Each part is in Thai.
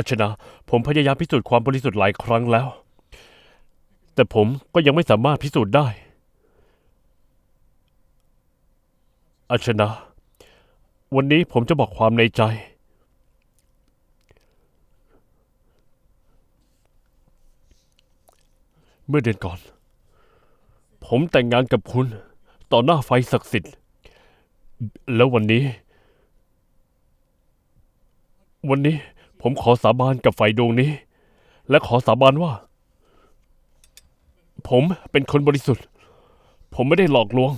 อาชนาผมพยายามพิสูจน์ความบริสุทธิ์หลายครั้งแล้ว แต่ผมก็ยังไม่สามารถพิสูจน์ได้ อาชนาวันนี้ผมจะบอกความในใจ เมื่อเดือนก่อน ผมแต่งงานกับคุณ ต่อหน้าไฟศักดิ์สิทธิ์ แล้ววันนี้ วันนี้ ผมขอสาบานกับไฟดวงนี้ และขอสาบานว่า ผมเป็นคนบริสุทธิ์ ผมไม่ได้หลอกลวง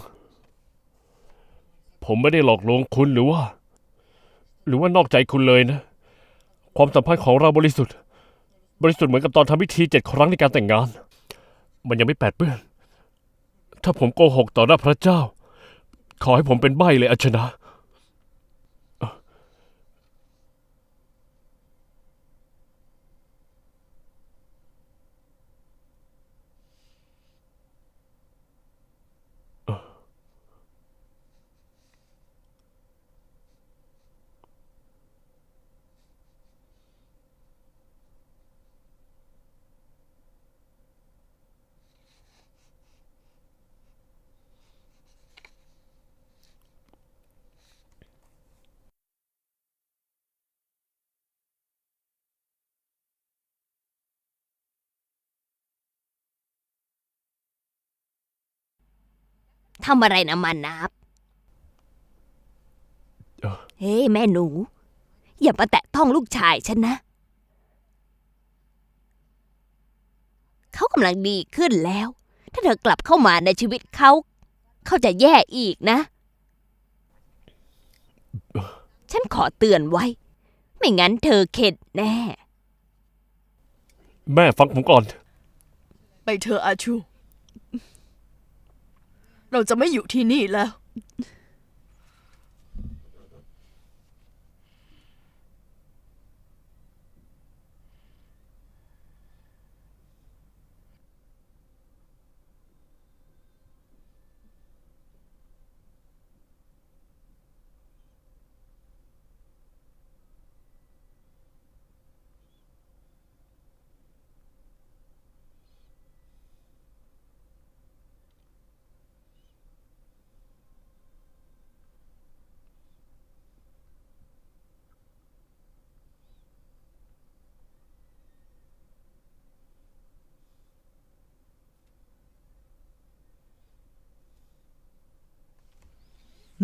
ผมไม่ได้หลอกลวงคุณหรือว่า หรือว่านอกใจคุณเลยนะ ความสัมพันธ์ของเราบริสุทธิ์ บริสุทธิ์เหมือนกับตอนทำพิธีเจ็ดครั้งในการแต่งงาน มันยังไม่แปดเปื้อน ถ้าผมโกหกต่อหน้าพระเจ้า ขอให้ผมเป็นใบ้เลยอัชนะ ทำอะไรนะมานับ เอ่อเฮ้ยแม่หนู อย่ามาแตะต้องลูกชายฉันนะ เขากำลังดีขึ้นแล้ว ถ้าเธอกลับเข้ามาในชีวิตเขา เขาจะแย่อีกนะ ฉันขอเตือนไว้ ไม่งั้นเธอเข็ดแน่ แม่ฟังผมก่อน ไปเถอะอาชู เราจะไม่อยู่ที่นี่แล้ว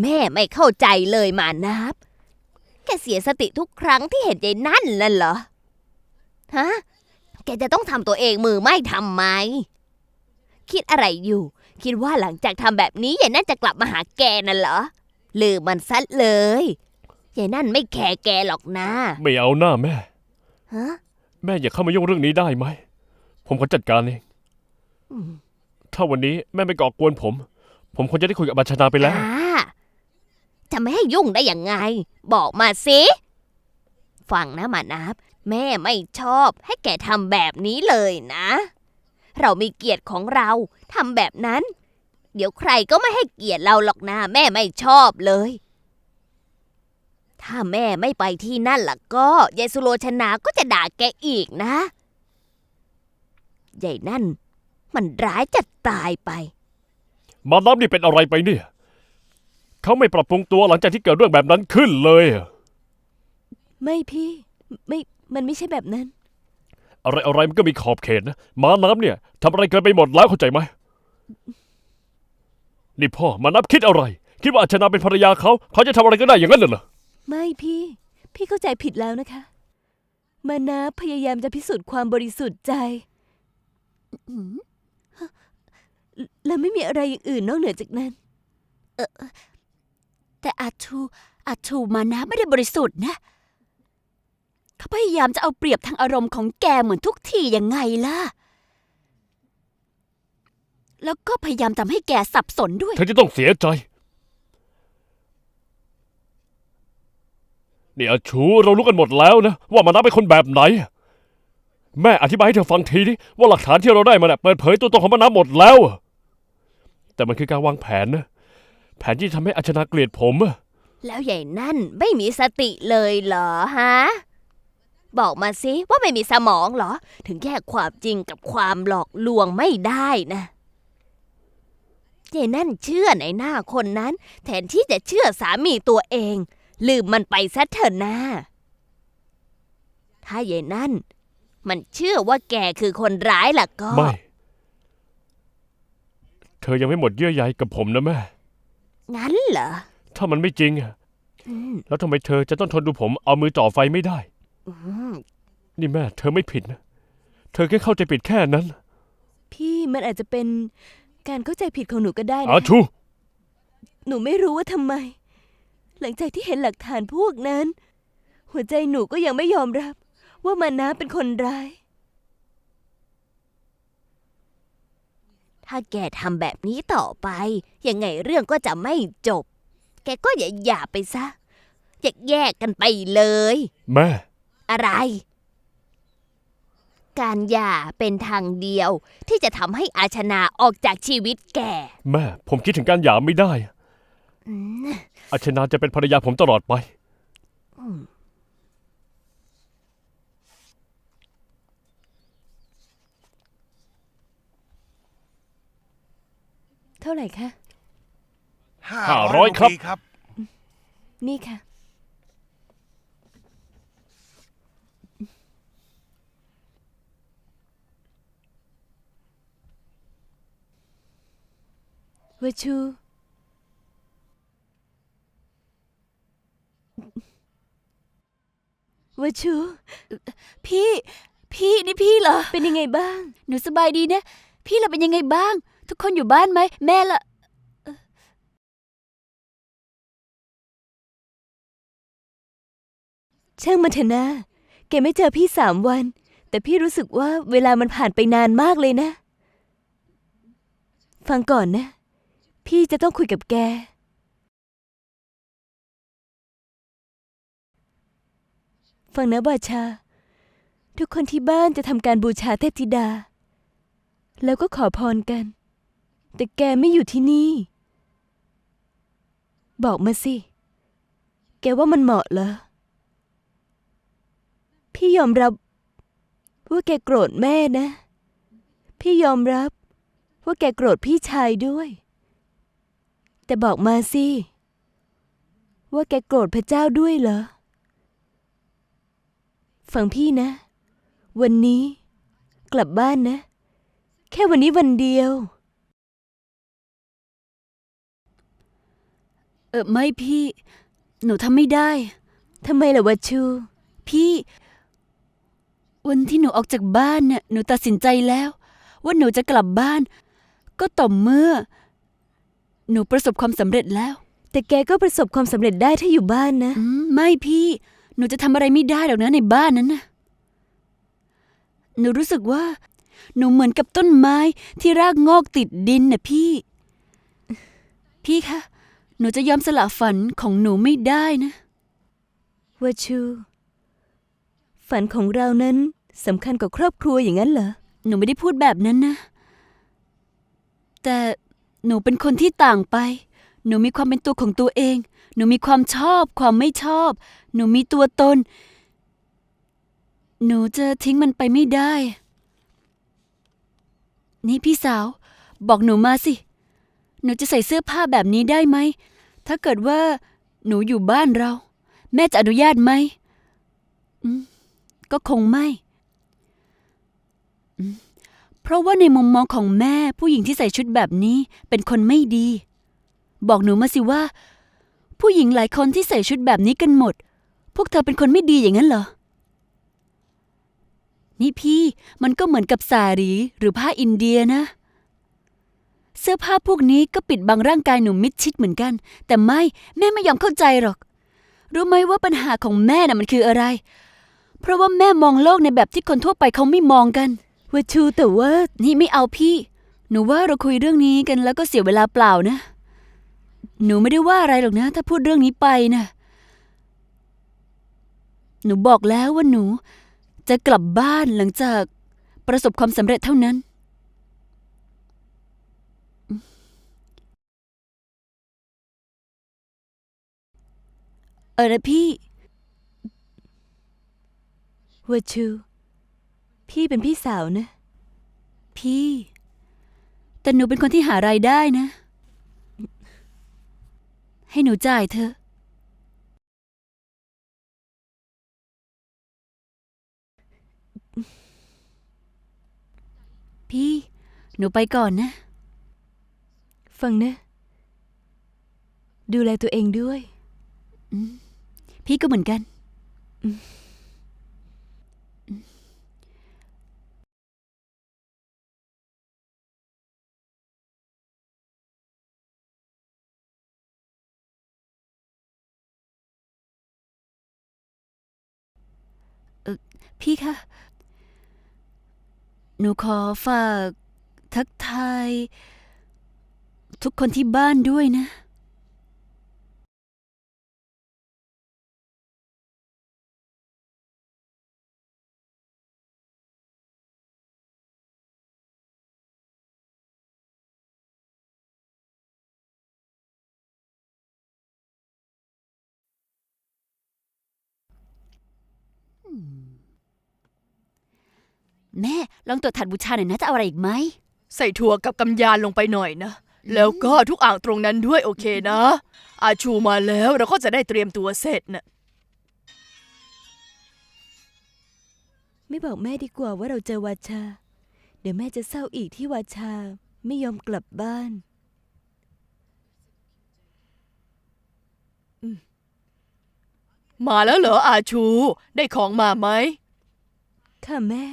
แม่ไม่เข้าใจเลยมานับ แกเสียสติทุกครั้งที่เห็นยายนั่นน่ะเหรอ ฮะ แกจะต้องทำตัวเองมือไม่ทำไม คิดอะไรอยู่ คิดว่าหลังจากทำแบบนี้ยายนั่นจะกลับมาหาแกน่ะเหรอ ลืมมันซะเลยยายนั่นไม่แคร์แกหรอกนะ ไม่เอาหน้าแม่ ฮะ แม่อย่าเข้ามายุ่งเรื่องนี้ได้ไหม ผมขอจัดการเอง อืมถ้าวันนี้แม่ไม่ก่อกวนผม ผมคงจะได้คุยกับบัญชนาไปแล้ว อ่า จะไม่ให้ยุ่งได้ยังไง บอกมาสิฟังนะมานับ แม่ไม่ชอบให้แกทำแบบนี้เลยนะ เรามีเกียรติของเราทำแบบนั้น เดี๋ยวใครก็ไม่ให้เกียรติเราหรอกนะแม่ไม่ชอบเลย ถ้าแม่ไม่ไปที่นั่นล่ะก็ยายสุโลชนาก็จะด่าแกอีกนะยายนั่น มันร้ายจะตายไป มานับนี่เป็นอะไรไปเนี่ย เขาไม่ปรับปรุงตัวหลังจากที่เกิดเรื่องแบบนั้นขึ้นเลยอะไม่พี่ไม่มันไม่ใช่แบบนั้น อะไรอะไรมันก็มีขอบเขตนะมานับเนี่ยทำอะไรเกินไปหมดแล้วเข้าใจไหมนี่พ่อมานับคิดอะไร คิดว่าอาชนาเป็นภรรยาเขา เขาจะทำอะไรก็ได้อย่างนั้นเหรอไม่พี่ พี่เข้าใจผิดแล้วนะคะ มานะพยายามจะพิสูจน์ความบริสุทธิ์ใจอืมฮะและไม่มีอะไรอย่างอื่นนอกเหนือจากนั้น แต่อาชูอาชูมานะไม่ได้บริสุทธิ์นะ เขาพยายามจะเอาเปรียบทางอารมณ์ของแกเหมือนทุกทียังไงล่ะ แล้วก็พยายามทำให้แกสับสนด้วย เธอจะต้องเสียใจ นี่อาชูเรารู้กันหมดแล้วนะ ว่ามานับเป็นคนแบบไหน แม่อธิบายให้เธอฟังทีดิว่าหลักฐานที่เราได้มาเนี่ยเปิดเผยตัวตนของมานับหมดแล้ว แต่มันคือการวางแผนนะ แผนที่จะทำให้อาชนาเกลียดผมอะแล้วใหญ่นั่นไม่มีสติเลยเหรอฮะ บอกมาสิว่าไม่มีสมองเหรอ ถึงแยกความจริงกับความหลอกลวงไม่ได้นะเจนั่นเชื่อในหน้าคนนั้น แทนที่จะเชื่อสามีตัวเอง ลืมมันไปซะเถอะนะถ้าเยนั่น มันเชื่อว่าแกคือคนร้ายล่ะก็ ไม่ เธอยังไม่หมดเยื่อใยกับผมนะแม่ งั้นเหรอ ถ้ามันไม่จริงอะอืม แล้วทำไมเธอจะต้องทนดูผมเอามือจ่อไฟไม่ได้ อืม นี่แม่ เธอไม่ผิดนะ เธอแค่เข้าใจผิดแค่นั้นพี่มันอาจจะเป็นการเข้าใจผิดของหนูก็ได้นะ อาชู หนูไม่รู้ว่าทำไม หลังจากที่เห็นหลักฐานพวกนั้น หัวใจหนูก็ยังไม่ยอมรับ ว่ามานะเป็นคนร้าย ถ้าแกทำแบบนี้ต่อไป ยังไงเรื่องก็จะไม่จบ แกก็อย่าหย่าไปซะแยกแยกกันไปเลย แม่ อะไร การหย่าเป็นทางเดียวที่จะทำให้อาชนาออกจากชีวิตแกแม่ ผมคิดถึงการหย่าไม่ได้ อืมอาชนาจะเป็นภรรยาผมตลอดไปเท่าไหร่คะ ห้าร้อยครับ ครับ นี่ค่ะวชูวชู พี่ พี่นี่พี่เหรอ เป็นยังไงบ้าง หนูสบายดีนะ พี่เราเป็นยังไงบ้าง ทุกคนอยู่บ้านไหม แม่ละช่างมันเถอะนะแกไม่เจอพี่สามวัน แต่พี่รู้สึกว่าเวลามันผ่านไปนานมากเลยนะ ฟังก่อนนะ พี่จะต้องคุยกับแก ฟังนะบาชา ทุกคนที่บ้านจะทำการบูชาเทพธิดา แล้วก็ขอพรกัน แต่แกไม่อยู่ที่นี่ บอกมาสิ แกว่ามันเหมาะเหรอ พี่ยอมรับว่าแกโกรธแม่นะ พี่ยอมรับว่าแกโกรธพี่ชายด้วย แต่บอกมาสิ ว่าแกโกรธพระเจ้าด้วยเหรอ ฟังพี่นะ วันนี้ กลับบ้านนะ แค่วันนี้วันเดียว เออไม่พี่ หนูทำไม่ได้ ทำไมล่ะวะชู พี่ วันที่หนูออกจากบ้านน่ะหนูตัดสินใจแล้ว ว่าหนูจะกลับบ้าน ก็ต่อเมื่อ หนูประสบความสำเร็จแล้ว แต่แกก็ประสบความสำเร็จได้ถ้าอยู่บ้านนะ อืมไม่พี่ หนูจะทำอะไรไม่ได้หรอกนะในบ้านนั้นนะหนูรู้สึกว่า หนูเหมือนกับต้นไม้ที่รากงอกติดดินน่ะพี่ พี่คะ หนูจะยอมสละฝันของหนูไม่ได้นะวาชู ฝันของเรานั้นสำคัญกว่าครอบครัวอย่างนั้นเหรอ หนูไม่ได้พูดแบบนั้นนะ แต่หนูเป็นคนที่ต่างไป หนูมีความเป็นตัวของตัวเอง หนูมีความชอบ ความไม่ชอบ หนูมีตัวตน หนูจะทิ้งมันไปไม่ได้ นี่พี่สาว บอกหนูมาสิ หนูจะใส่เสื้อผ้าแบบนี้ได้ไหม ถ้าเกิดว่าหนูอยู่บ้านเรา แม่จะอนุญาตไหมอืมก็คงไม่ เพราะว่าในมุมมองของแม่ผู้หญิงที่ใส่ชุดแบบนี้เป็นคนไม่ดี บอกหนูมาสิว่า ผู้หญิงหลายคนที่ใส่ชุดแบบนี้กันหมด พวกเธอเป็นคนไม่ดีอย่างนั้นเหรอ นี่พี่มันก็เหมือนกับสารีหรือผ้าอินเดียนะ เสื้อผ้าพวกนี้ก็ปิดบังร่างกายหนูมิดชิดเหมือนกัน แต่ไม่แม่ไม่ยอมเข้าใจหรอก รู้ไหมว่าปัญหาของแม่น่ะมันคืออะไร เพราะว่าแม่มองโลกในแบบที่คนทั่วไปเขาไม่มองกันว่าชูแต่ว่านี่ไม่เอาพี่ หนูว่าเราคุยเรื่องนี้กันแล้วก็เสียเวลาเปล่านะ หนูไม่ได้ว่าอะไรหรอกนะ ถ้าพูดเรื่องนี้ไปนะหนูบอกแล้วว่าหนูจะกลับบ้านหลังจากประสบความสำเร็จเท่านั้น เออนะพี่วาชู พี่เป็นพี่สาวนะ พี่ แต่หนูเป็นคนที่หารายได้นะ ให้หนูจ่ายเธอะ พี่ หนูไปก่อนนะ ฟังนะ ดูแลตัวเองด้วย พี่ก็เหมือนกันพี่คะ หนูขอฝากทักทาย ทุกคนที่บ้านด้วยนะ แม่ ลองตรวจถัดบูชาหน่อยนะจะเอาอะไรอีกไหม ใส่ถั่วกับกำยานลงไปหน่อยนะ แล้วก็ทุกอ่างตรงนั้นด้วยโอเคนะ อาชูมาแล้วเราก็จะได้เตรียมตัวเสร็จนะไม่บอกแม่ดีกว่าว่าเราเจอวาชา เดี๋ยวแม่จะเศร้าอีกที่วาชาไม่ยอมกลับบ้าน มาแล้วเหรออาชู ได้ของมาไหม ค่ะแม่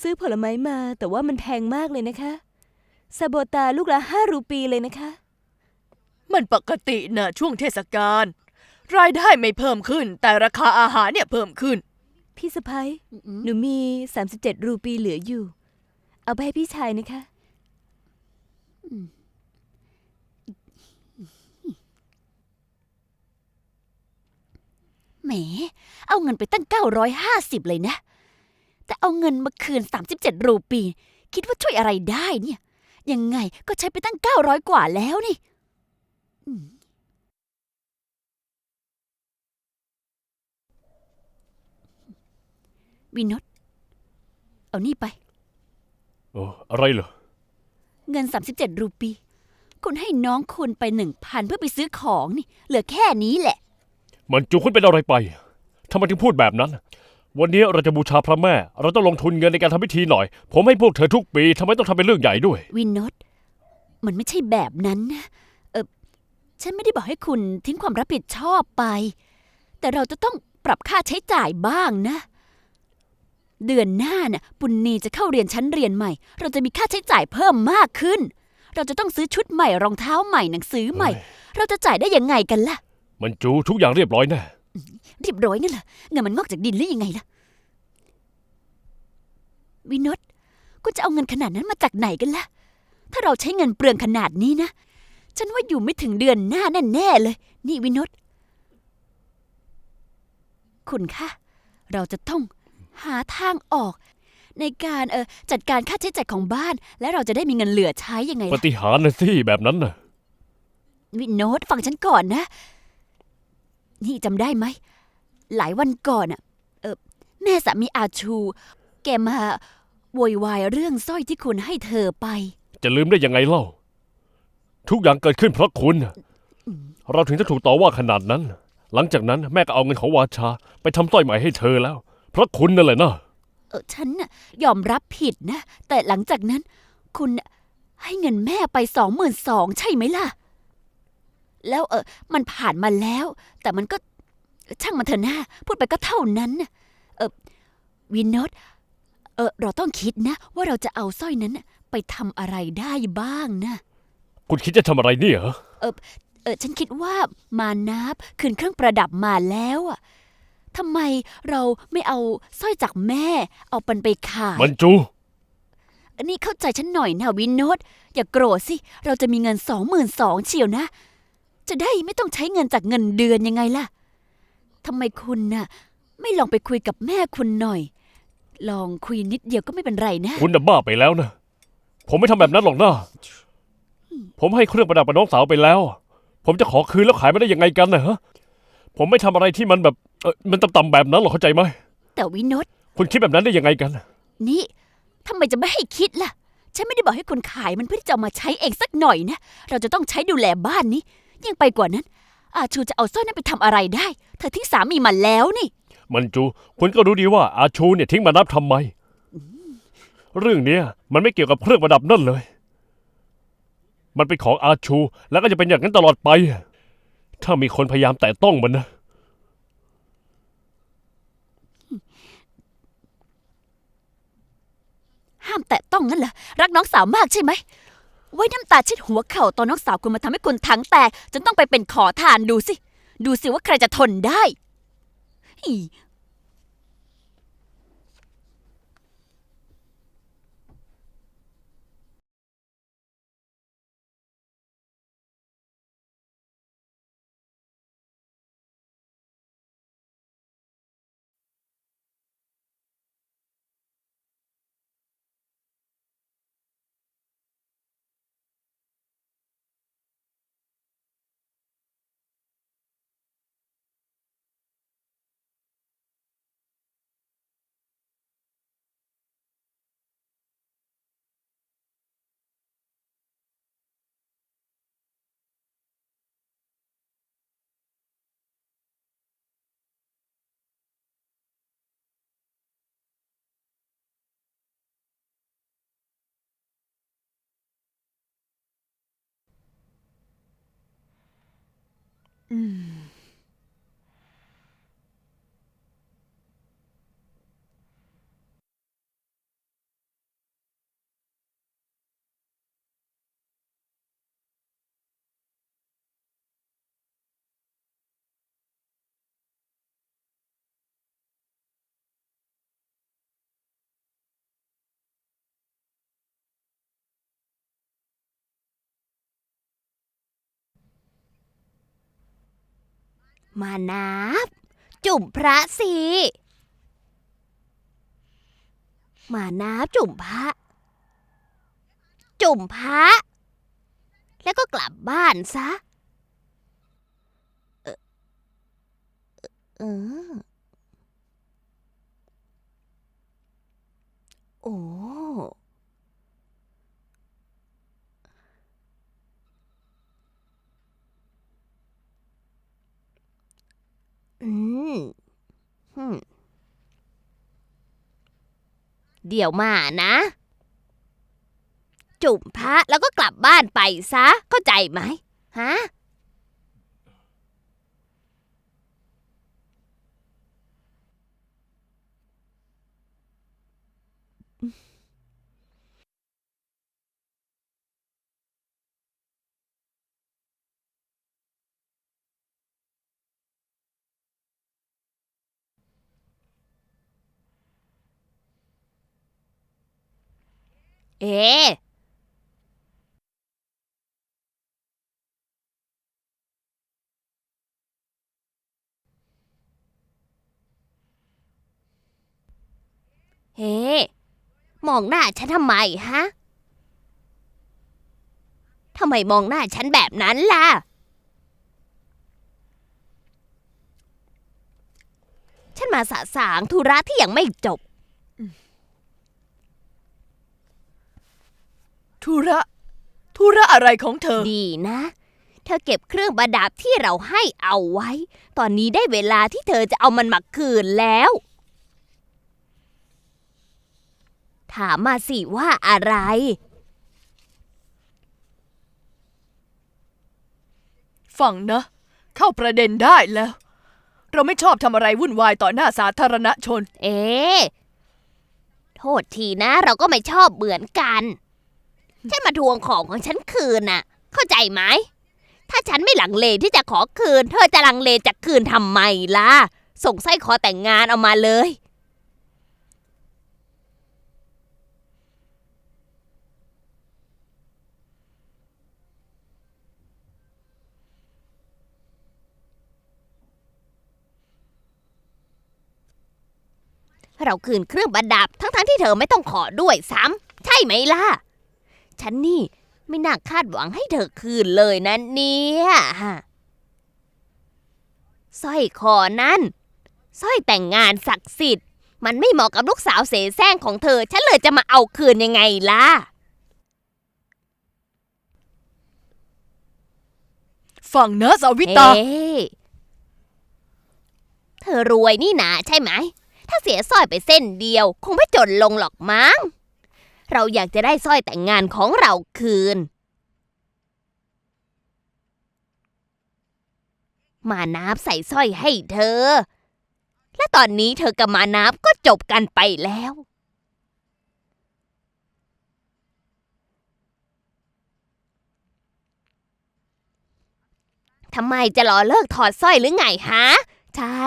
ซื้อผลไม้มาแต่ว่ามันแพงมากเลยนะคะซาโบตาลูกละห้ารูปีเลยนะคะ มันปกตินะช่วงเทศกาลรายได้ไม่เพิ่มขึ้น แต่ราคาอาหารเนี่ยเพิ่มขึ้น พี่สะพ้ยหนูมี 37 รูปีเหลืออยู่ เอาไปให้พี่ชายนะคะ แหม เอาเงินไปตั้ง 950 เลยนะ แต่เอาเงินมาคืน 37 รูปี คิดว่าช่วยอะไรได้เนี่ย ยังไงก็ใช้ไปตั้ง 900 กว่าแล้วนี่อืมวินดเอานี่ไป โอ้อะไรเหรอ เงิน 37 รูปี คุณให้น้องคุณไปหนึ่งพันเพื่อไปซื้อของนี่ เหลือแค่นี้แหละ มันจูคุณเป็นอะไรไปทำไมถึงพูดแบบนั้น วันนี้เราจะบูชาพระแม่ เราต้องลงทุนเงินในการทำพิธีหน่อย ผมให้พวกเธอทุกปีทำไมต้องทำเป็นเรื่องใหญ่ด้วย วินนดมันไม่ใช่แบบนั้นนะเออฉันไม่ได้บอกให้คุณทิ้งความรับผิดชอบไป แต่เราจะต้องปรับค่าใช้จ่ายบ้างนะ เดือนหน้าน่ะปุณณีจะเข้าเรียนชั้นเรียนใหม่ เราจะมีค่าใช้จ่ายเพิ่มมากขึ้น เราจะต้องซื้อชุดใหม่รองเท้าใหม่หนังสือใหม่ เราจะจ่ายได้ยังไงกันล่ะ มันจูทุกอย่างเรียบร้อยแน่ เรียบร้อยงั้นเหรอเงินมันงอกจากดินหรือยังไงล่ะ วินดคุณจะเอาเงินขนาดนั้นมาจากไหนกันล่ะ ถ้าเราใช้เงินเปลืองขนาดนี้นะ ฉันว่าอยู่ไม่ถึงเดือนหน้าแน่ๆเลย นี่วินดคุณคะเราจะต้องหาทางออก ในการเออจัดการค่าใช้จ่ายของบ้าน และเราจะได้มีเงินเหลือใช้ยังไงปล่ะฏิหารย์นะสิแบบนั้นน่ะวินโนตฟังฉันก่อนนะ นี่จำได้ไหม หลายวันก่อนอะเออแม่สามีอาชู แกมาโวยวายเรื่องสร้อยที่คุณให้เธอไป จะลืมได้ยังไงเล่า ทุกอย่างเกิดขึ้นเพราะคุณ เราถึงจะถูกต่อว่าขนาดนั้น หลังจากนั้นแม่ก็เอาเงินของวาชา ไปทำสร้อยใหม่ให้เธอแล้ว เพราะคุณนั่นแหละนะเออฉันน่ะยอมรับผิดนะ แต่หลังจากนั้น คุณน่ะให้เงินแม่ไปสองหมื่นสองใช่ไหมล่ะ แล้วเออมันผ่านมาแล้ว แต่มันก็ช่างมันเถอะนะพูดไปก็เท่านั้นน่ะเออวินโนตเออเราต้องคิดนะ ว่าเราจะเอาสร้อยนั้นน่ะไปทำอะไรได้บ้างนะ คุณคิดจะทำอะไรเนี่ยเหรอเออฉันคิดว่ามานับคืนเครื่องประดับมาแล้วอะทำไมเราไม่เอาสร้อยจากแม่ เอาปันไปขายมันจูอันนี้เข้าใจฉันหน่อยนะวินโนตอย่าโกรธสิ เราจะมีเงินสองหมื่นสองเชียวนะ จะได้ไม่ต้องใช้เงินจากเงินเดือนยังไงล่ะทำไมคุณน่ะ ไม่ลองไปคุยกับแม่คุณหน่อย ลองคุยนิดเดียวก็ไม่เป็นไรนะ คุณน่ะบ้าไปแล้วนะ ผมไม่ทำแบบนั้นหรอกนะผมให้เครื่องประดับกับน้องสาวไปแล้ว ผมจะขอคืนแล้วขายไม่ได้ยังไงกันนะฮะ ผมไม่ทำอะไรที่มันแบบเออมันต่ำๆแบบนั้นหรอกเข้าใจไหมแต่วินดคุณคิดแบบนั้นได้ยังไงกัน นี่ทำไมจะไม่ให้คิดล่ะ ฉันไม่ได้บอกให้คนขายมันเพื่อที่จะเอามาใช้เองสักหน่อยนะ เราจะต้องใช้ดูแลบ้านนี้ ยิ่งไปกว่านั้น อาชูจะเอาสร้อยนั้นไปทำอะไรได้ เธอทิ้งสามีมาแล้วนี่ มันจู คุณก็รู้ดีว่าอาชูเนี่ยทิ้งมานับทำไม เรื่องเนี้ยมันไม่เกี่ยวกับเครื่องประดับนั่นเลย มันเป็นของอาชู แล้วก็จะเป็นอย่างนั้นตลอดไป ถ้ามีคนพยายามแตะต้องมันนะห้ามแตะต้องงั้นเหรอรักน้องสาวมากใช่ไหม ไว้น้ำตาเช็ดหัวเข่าตอนน้องสาวคุณมาทำให้คุณทั้งแตกจนต้องไปเป็นขอทานดูสิ ดูสิว่าใครจะทนได้อี 嗯。 มานับ จุ่มพระสิมานับจุ่มพระ จุ่มพระแล้วก็กลับบ้านซะ เออเออโอ้มอืม เดี๋ยวมานะ จุ่มพระแล้วก็กลับบ้านไปซะเข้าใจไหมฮะ เอ๊เฮ้มองหน้าฉันทำไมฮะ ทำไมมองหน้าฉันแบบนั้นล่ะ ฉันมาสะสางธุระที่ยังไม่จบ ธุระธุระอะไรของเธอ ดีนะ เธอเก็บเครื่องประดับที่เราให้เอาไว้ ตอนนี้ได้เวลาที่เธอจะเอามันมาคืนแล้ว ถามมาสิว่าอะไร ฟังนะ เข้าประเด็นได้แล้ว เราไม่ชอบทำอะไรวุ่นวายต่อหน้าสาธารณชน เอ๊ะโทษทีนะเราก็ไม่ชอบเหมือนกัน ฉันมาทวงของของฉันคืนน่ะ เข้าใจไหม ถ้าฉันไม่หลังเลที่จะขอคืน เธอจะลังเลจะคืนทำไมล่ะ ส่งสร้อยคอแต่งงานเอามาเลย เราคืนเครื่องประดับทั้งๆที่เธอไม่ต้องขอด้วยซ้ำใช่ไหมล่ะ ฉันนี่ ไม่น่าคาดหวังให้เธอคืนเลยนะเนี่ยสร้อยคอนั้นสร้อยแต่งงานศักดิ์สิทธิ์ มันไม่เหมาะกับลูกสาวเสแสร้งของเธอ ฉันเลยจะมาเอาคืนยังไงล่ะ ฟังนะสาวิตาเอ๊ะเธอรวยนี่นาใช่ไหม ถ้าเสียสร้อยไปเส้นเดียว คงไม่จนลงหรอกมั้ง เราอยากจะได้สร้อยแต่งงานของเราคืน มานับใส่สร้อยให้เธอ และตอนนี้เธอกับมานับก็จบกันไปแล้ว ทำไมจะรอเลิกถอดสร้อยหรือไงฮะ ใช่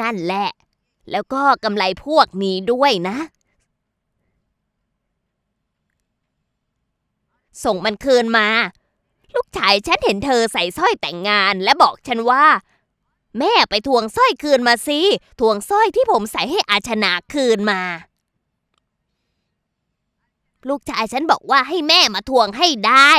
นั่นแหละ แล้วก็กำไรพวกนี้ด้วยนะ ส่งมันคืนมา ลูกชายฉันเห็นเธอใส่สร้อยแต่งงานและบอกฉันว่า แม่ไปทวงสร้อยคืนมาสิทวงสร้อยที่ผมใส่ให้อาชนาคืนมา ลูกชายฉันบอกว่าให้แม่มาทวงให้ได้